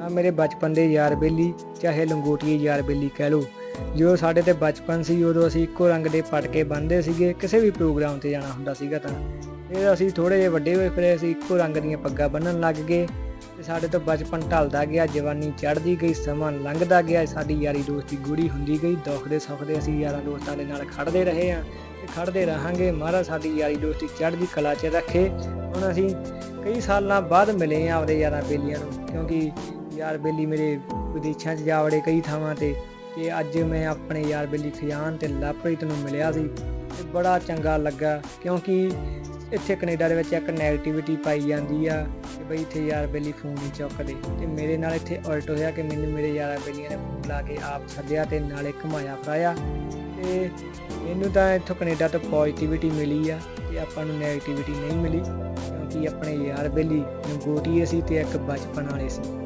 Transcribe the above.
ਆ ਮੇਰੇ ਬਚਪਨ ਦੇ ਯਾਰ ਬੇਲੀ, ਚਾਹੇ ਲੰਗੋਟੀਏ ਯਾਰ ਬੇਲੀ ਕਹਿ ਲਓ। ਜੋ ਸਾਡੇ ਤੇ ਬਚਪਨ ਸੀ, ਉਦੋਂ ਅਸੀਂ ਇੱਕੋ ਰੰਗ ਦੇ ਪਟਕੇ ਬੰਨ੍ਹਦੇ ਸੀਗੇ, ਕਿਸੇ ਵੀ ਪ੍ਰੋਗਰਾਮ ਤੇ ਜਾਣਾ ਹੁੰਦਾ ਸੀਗਾ ਤਾਂ। ਫਿਰ ਅਸੀਂ ਥੋੜੇ ਜਿਹੇ ਵੱਡੇ ਹੋਏ, ਫਿਰ ਅਸੀਂ ਇੱਕੋ ਰੰਗ ਦੀਆਂ ਪੱਗਾਂ ਬੰਨਣ ਲੱਗ ਗਏ। ਤੇ ਸਾਡੇ ਤੋਂ ਬਚਪਨ ਢਲਦਾ ਗਿਆ, ਜਵਾਨੀ ਚੜ੍ਹਦੀ ਗਈ, ਸਮਾਂ ਲੰਘਦਾ ਗਿਆ, ਸਾਡੀ ਯਾਰੀ ਦੋਸਤੀ ਗੂੜੀ ਹੁੰਦੀ ਗਈ। ਦੁੱਖ ਦੇ ਸੁੱਖ ਦੇ ਅਸੀਂ ਯਾਰਾਂ ਦੋਸਤਾਂ ਦੇ ਨਾਲ ਖੜਦੇ ਰਹੇ ਹਾਂ ਤੇ ਖੜਦੇ ਰਹਾਂਗੇ। ਮਹਾਰਾਜ ਸਾਡੀ ਯਾਰੀ ਦੋਸਤੀ ਚੜ੍ਹਦੀ ਕਲਾ 'ਚ ਰੱਖੇ। ਹੁਣ ਅਸੀਂ ਕਈ ਸਾਲਾਂ ਬਾਅਦ ਮਿਲੇ ਆ ਆਪਣੇ ਯਾਰਾਂ ਬੇਲੀਆਂ ਨੂੰ, ਕਿਉਂਕਿ ਯਾਰ ਬੇਲੀ ਮੇਰੇ ਵਿਦੇਸ਼ਾਂ 'ਚ ਜਾ ਵੜੇ ਕਈ ਥਾਵਾਂ ਤੇ ਤੇ ਅੱਜ ਮੈਂ ਆਪਣੇ ਯਾਰ ਬੇਲੀ ਖਿਆਨ ਤੇ ਲਵਪ੍ਰੀਤ ਨੂੰ ਮਿਲਿਆ ਸੀ ਤੇ ਬੜਾ ਚੰਗਾ ਲੱਗਾ ਕਿਉਂਕਿ ਇੱਥੇ ਕੈਨੇਡਾ ਦੇ ਵਿੱਚ ਇੱਕ ਨੈਗੇਟਿਵਿਟੀ ਪਾਈ ਜਾਂਦੀ ਆ ਕਿ ਬਈ ਇੱਥੇ ਯਾਰ ਬੇਲੀ ਫੋਨ ਨਹੀਂ ਚੁੱਕਦੇ ਤੇ ਮੇਰੇ ਨਾਲ ਇੱਥੇ ਉਲਟ ਹੋਇਆ ਕਿ ਮੈਨੂੰ ਮੇਰੇ ਯਾਰਾਂ ਬੇਲੀਆਂ ਨੇ ਫੋਨ ਲਾ ਕੇ ਆਪ ਸੱਦਿਆ ਤੇ ਨਾਲੇ ਘੁਮਾਇਆ ਫਰਾਇਆ ਤੇ ਮੈਨੂੰ ਤਾਂ ਇੱਥੋਂ ਕੈਨੇਡਾ ਤੋਂ ਪੋਜ਼ਿਟਿਵਿਟੀ ਮਿਲੀ ਆ ਤੇ ਆਪਾਂ ਨੂੰ ਨੈਗੇਟਿਵਿਟੀ ਨਹੀਂ ਮਿਲੀ ਕਿਉਂਕਿ ਆਪਣੇ ਯਾਰ ਬੇਲੀ ਗੋਟੀਏ ਸੀ ਤੇ ਇੱਕ ਬਚਪਨ ਵਾਲੇ ਸੀ।